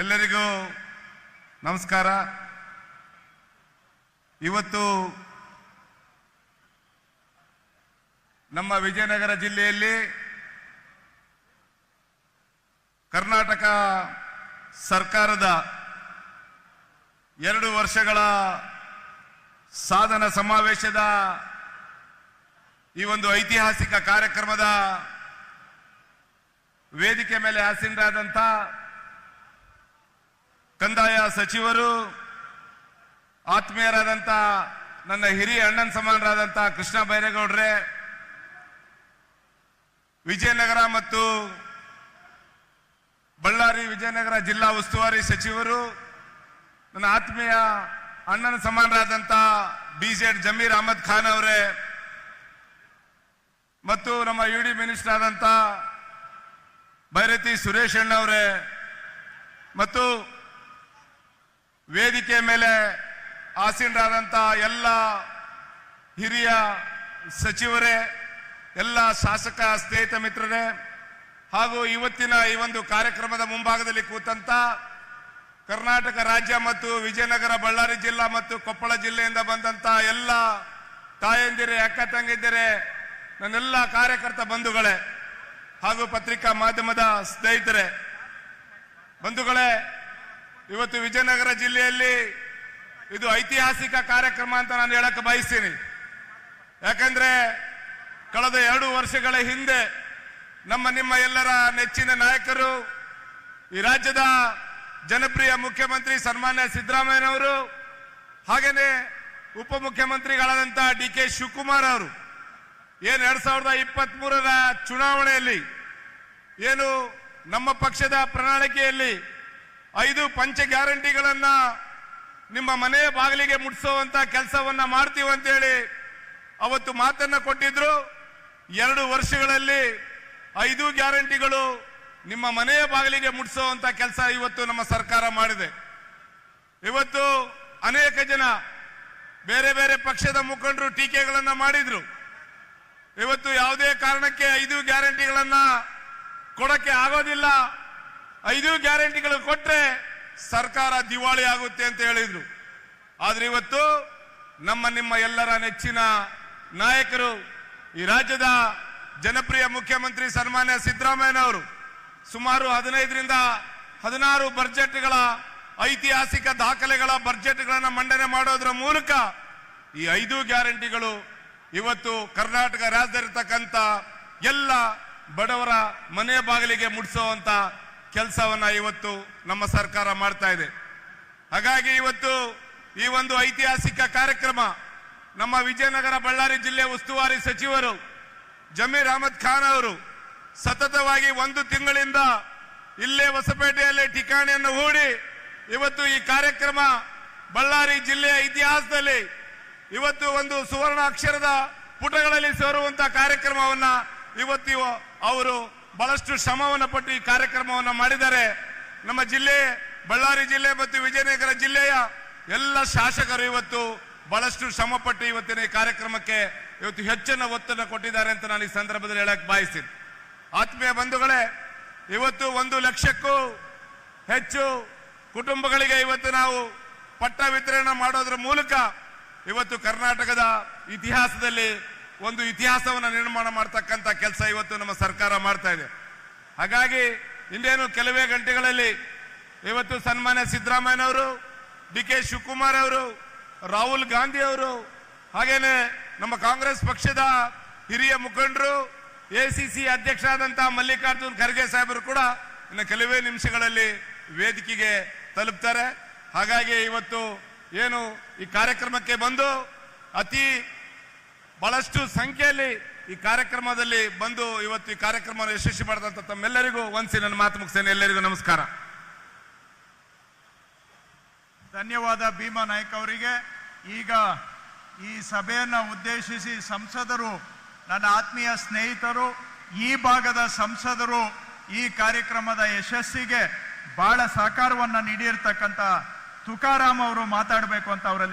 ಎಲ್ಲರಿಗೂ ನಮಸ್ಕಾರ. ಇವತ್ತು ನಮ್ಮ ವಿಜಯನಗರ ಜಿಲ್ಲೆಯಲ್ಲಿ ಕರ್ನಾಟಕ ಸರ್ಕಾರದ ಎರಡು ವರ್ಷಗಳ ಸಾಧನ ಸಮಾವೇಶದ ಈ ಒಂದು ಐತಿಹಾಸಿಕ ಕಾರ್ಯಕ್ರಮದ ವೇದಿಕೆ ಮೇಲೆ ಆಸೀನರಾದಂಥ ಕಂದಾಯ ಸಚಿವರು ಆತ್ಮೀಯರಾದಂಥ ನನ್ನ ಹಿರಿಯ ಅಣ್ಣನ ಸಮಾನರಾದಂಥ ಕೃಷ್ಣ ಬೈರೇಗೌಡ್ರೆ, ವಿಜಯನಗರ ಮತ್ತು ಬಳ್ಳಾರಿ ವಿಜಯನಗರ ಜಿಲ್ಲಾ ಉಸ್ತುವಾರಿ ಸಚಿವರು, ನನ್ನ ಆತ್ಮೀಯ ಅಣ್ಣನ ಸಮಾನರಾದಂಥ ಬಿ ಜೆಡ್ ಜಮೀರ್ ಅಹಮದ್ ಖಾನ್ ಅವರೇ, ಮತ್ತು ನಮ್ಮ ಯು ಡಿ ಮಿನಿಸ್ಟರ್ ಆದಂಥ ಭೈರತಿ ಸುರೇಶ್ ಅಣ್ಣವರೇ, ಮತ್ತು ವೇದಿಕೆ ಮೇಲೆ ಆಸೀನರಾದಂಥ ಎಲ್ಲ ಹಿರಿಯ ಸಚಿವರೇ, ಎಲ್ಲ ಶಾಸಕ ಸ್ನೇಹಿತ ಮಿತ್ರರೇ, ಹಾಗೂ ಇವತ್ತಿನ ಈ ಒಂದು ಕಾರ್ಯಕ್ರಮದ ಮುಂಭಾಗದಲ್ಲಿ ಕೂತಂತ ಕರ್ನಾಟಕ ರಾಜ್ಯ ಮತ್ತು ವಿಜಯನಗರ, ಬಳ್ಳಾರಿ ಜಿಲ್ಲಾ ಮತ್ತು ಕೊಪ್ಪಳ ಜಿಲ್ಲೆಯಿಂದ ಬಂದಂತ ಎಲ್ಲ ತಾಯಂದಿರೇ, ಅಕ್ಕ ತಂಗಿದ್ದಿರೇ ನನ್ನೆಲ್ಲ ಕಾರ್ಯಕರ್ತ ಬಂಧುಗಳೇ ಹಾಗೂ ಪತ್ರಿಕಾ ಮಾಧ್ಯಮದ ಸ್ನೇಹಿತರೆ, ಬಂಧುಗಳೇ ಇವತ್ತು ವಿಜಯನಗರ ಜಿಲ್ಲೆಯಲ್ಲಿ ಇದು ಐತಿಹಾಸಿಕ ಕಾರ್ಯಕ್ರಮ ಅಂತ ನಾನು ಹೇಳಕ್ಕೆ ಬಯಸ್ತೀನಿ. ಯಾಕಂದ್ರೆ ಕಳೆದ ಎರಡು ವರ್ಷಗಳ ಹಿಂದೆ ನಮ್ಮ ನಿಮ್ಮ ಎಲ್ಲರ ನೆಚ್ಚಿನ ನಾಯಕರು ಈ ರಾಜ್ಯದ ಜನಪ್ರಿಯ ಮುಖ್ಯಮಂತ್ರಿ ಸನ್ಮಾನ್ಯ ಸಿದ್ದರಾಮಯ್ಯನವರು ಹಾಗೇನೆ ಉಪಮುಖ್ಯಮಂತ್ರಿಗಳಾದಂಥ ಡಿ ಕೆ ಶಿವಕುಮಾರ್ ಅವರು, ಏನು ಎರಡ್ ಸಾವಿರದ ಇಪ್ಪತ್ತ್ ಮೂರರ ಚುನಾವಣೆಯಲ್ಲಿ, ಏನು ನಮ್ಮ ಪಕ್ಷದ ಪ್ರಣಾಳಿಕೆಯಲ್ಲಿ ಐದು ಪಂಚ ಗ್ಯಾರಂಟಿಗಳನ್ನ ನಿಮ್ಮ ಮನೆಯ ಬಾಗಿಲಿಗೆ ಮುಟ್ಸುವಂತ ಕೆಲಸವನ್ನ ಮಾಡ್ತೀವಿ ಅಂತೇಳಿ ಅವತ್ತು ಮಾತನ್ನ ಕೊಟ್ಟಿದ್ರು. ಎರಡು ವರ್ಷಗಳಲ್ಲಿ ಐದು ಗ್ಯಾರಂಟಿಗಳು ನಿಮ್ಮ ಮನೆಯ ಬಾಗಿಲಿಗೆ ಮುಟ್ಸುವಂತ ಕೆಲಸ ಇವತ್ತು ನಮ್ಮ ಸರ್ಕಾರ ಮಾಡಿದೆ. ಇವತ್ತು ಅನೇಕ ಜನ ಬೇರೆ ಬೇರೆ ಪಕ್ಷದ ಮುಖಂಡರು ಟೀಕೆಗಳನ್ನ ಮಾಡಿದ್ರು. ಇವತ್ತು ಯಾವುದೇ ಕಾರಣಕ್ಕೆ ಐದು ಗ್ಯಾರಂಟಿಗಳನ್ನ ಕೊಡಕ್ಕೆ ಆಗೋದಿಲ್ಲ. ಐದು ಗ್ಯಾರಂಟಿಗಳು ಕೊಟ್ಟರೆ ಸರ್ಕಾರ ದಿವಾಳಿ ಆಗುತ್ತೆ ಅಂತ ಹೇಳಿದ್ರು. ಆದ್ರೆ ಇವತ್ತು ನಮ್ಮ ನಿಮ್ಮ ಎಲ್ಲರ ನೆಚ್ಚಿನ ನಾಯಕರು ಈ ರಾಜ್ಯದ ಜನಪ್ರಿಯ ಮುಖ್ಯಮಂತ್ರಿ ಸನ್ಮಾನ್ಯ ಸಿದ್ದರಾಮಯ್ಯನವರು ಸುಮಾರು ಹದಿನೈದರಿಂದ ಹದಿನಾರು ಬಜೆಟ್ಗಳ ಐತಿಹಾಸಿಕ ದಾಖಲೆಗಳ ಬಜೆಟ್ಗಳನ್ನು ಮಂಡನೆ ಮಾಡೋದ್ರ ಮೂಲಕ ಈ ಐದು ಗ್ಯಾರಂಟಿಗಳು ಇವತ್ತು ಕರ್ನಾಟಕ ರಾಜ್ಯದಲ್ಲಿರ್ತಕ್ಕಂಥ ಎಲ್ಲ ಬಡವರ ಮನೆ ಬಾಗಿಲಿಗೆ ಮುಟ್ಟಿಸುವಂತ ಕೆಲಸವನ್ನ ಇವತ್ತು ನಮ್ಮ ಸರ್ಕಾರ ಮಾಡ್ತಾ ಇದೆ. ಹಾಗಾಗಿ ಇವತ್ತು ಈ ಒಂದು ಐತಿಹಾಸಿಕ ಕಾರ್ಯಕ್ರಮ ನಮ್ಮ ವಿಜಯನಗರ ಬಳ್ಳಾರಿ ಜಿಲ್ಲೆ ಉಸ್ತುವಾರಿ ಸಚಿವರು ಜಮೀರ್ ಅಹಮದ್ ಖಾನ್ ಅವರು ಸತತವಾಗಿ ಒಂದು ತಿಂಗಳಿಂದ ಇಲ್ಲೇ ಹೊಸಪೇಟೆಯಲ್ಲಿ ಠಿಕಾಣಿಯನ್ನು ಹೂಡಿ ಇವತ್ತು ಈ ಕಾರ್ಯಕ್ರಮ ಬಳ್ಳಾರಿ ಜಿಲ್ಲೆಯ ಇತಿಹಾಸದಲ್ಲಿ ಇವತ್ತು ಒಂದು ಸುವರ್ಣ ಅಕ್ಷರದ ಪುಟಗಳಲ್ಲಿ ಸೇರುವಂತಹ ಕಾರ್ಯಕ್ರಮವನ್ನ ಇವತ್ತು ಅವರು ಬಹಳಷ್ಟು ಶ್ರಮವನ್ನು ಪಟ್ಟು ಈ ಕಾರ್ಯಕ್ರಮವನ್ನು ಮಾಡಿದ್ದಾರೆ. ನಮ್ಮ ಜಿಲ್ಲೆ, ಬಳ್ಳಾರಿ ಜಿಲ್ಲೆ ಮತ್ತು ವಿಜಯನಗರ ಜಿಲ್ಲೆಯ ಎಲ್ಲ ಶಾಸಕರು ಇವತ್ತು ಬಹಳಷ್ಟು ಶ್ರಮಪಟ್ಟು ಇವತ್ತಿನ ಈ ಕಾರ್ಯಕ್ರಮಕ್ಕೆ ಇವತ್ತು ಹೆಚ್ಚಿನ ಒತ್ತನ್ನು ಕೊಟ್ಟಿದ್ದಾರೆ ಅಂತ ನಾನು ಈ ಸಂದರ್ಭದಲ್ಲಿ ಹೇಳಕ್ ಬಯಸ್ತೀನಿ. ಆತ್ಮೀಯ ಬಂಧುಗಳೇ, ಇವತ್ತು ಒಂದು ಲಕ್ಷಕ್ಕೂ ಹೆಚ್ಚು ಕುಟುಂಬಗಳಿಗೆ ಇವತ್ತು ನಾವು ಪಟ್ಟ ವಿತರಣೆ ಮಾಡೋದ್ರ ಮೂಲಕ ಇವತ್ತು ಕರ್ನಾಟಕದ ಇತಿಹಾಸದಲ್ಲಿ ಒಂದು ಇತಿಹಾಸವನ್ನು ನಿರ್ಮಾಣ ಮಾಡ್ತಕ್ಕಂಥ ಕೆಲಸ ಇವತ್ತು ನಮ್ಮ ಸರ್ಕಾರ ಮಾಡ್ತಾ ಇದೆ. ಹಾಗಾಗಿ ಇನ್ನೇನು ಕೆಲವೇ ಗಂಟೆಗಳಲ್ಲಿ ಇವತ್ತು ಸನ್ಮಾನ್ಯ ಸಿದ್ದರಾಮಯ್ಯನವರು ಡಿ ಕೆ ಶಿವಕುಮಾರ್ ಅವರು, ರಾಹುಲ್ ಗಾಂಧಿ ಅವರು, ಹಾಗೇನೆ ನಮ್ಮ ಕಾಂಗ್ರೆಸ್ ಪಕ್ಷದ ಹಿರಿಯ ಮುಖಂಡರು, ಎ ಸಿ ಸಿ ಅಧ್ಯಕ್ಷರಾದಂತಹ ಮಲ್ಲಿಕಾರ್ಜುನ್ ಖರ್ಗೆ ಸಾಹೇಬರು ಕೂಡ ಇನ್ನು ಕೆಲವೇ ನಿಮಿಷಗಳಲ್ಲಿ ವೇದಿಕೆಗೆ ತಲುಪ್ತಾರೆ. ಹಾಗಾಗಿ ಇವತ್ತು ಏನು ಈ ಕಾರ್ಯಕ್ರಮಕ್ಕೆ ಬಂದು ಅತಿ ಬಹಳಷ್ಟು ಸಂಖ್ಯೆಯಲ್ಲಿ ಈ ಕಾರ್ಯಕ್ರಮದಲ್ಲಿ ಬಂದು ಇವತ್ತು ಈ ಕಾರ್ಯಕ್ರಮವನ್ನು ಯಶಸ್ವಿ ಮಾಡಿದಂತ ತಮ್ಮೆಲ್ಲರಿಗೂ ಒಂದ್ಸಿ ನನ್ನ ಮಾತು ಮುಗಿಸ್ತೇನೆ. ಎಲ್ಲರಿಗೂ ನಮಸ್ಕಾರ. ಧನ್ಯವಾದ ಭೀಮಾ ನಾಯ್ಕ ಅವರಿಗೆ. ಈಗ ಈ ಸಭೆಯನ್ನು ಉದ್ದೇಶಿಸಿ ಸಂಸದರು, ನನ್ನ ಆತ್ಮೀಯ ಸ್ನೇಹಿತರು, ಈ ಭಾಗದ ಸಂಸದರು ಈ ಕಾರ್ಯಕ್ರಮದ ಯಶಸ್ಸಿಗೆ ಬಹಳ ಸಹಕಾರವನ್ನು ನೀಡಿರ್ತಕ್ಕಂಥ ತುಕಾರಾಮ್ ಅವರು ಮಾತಾಡಬೇಕು ಅಂತ ಅವರಲ್ಲಿ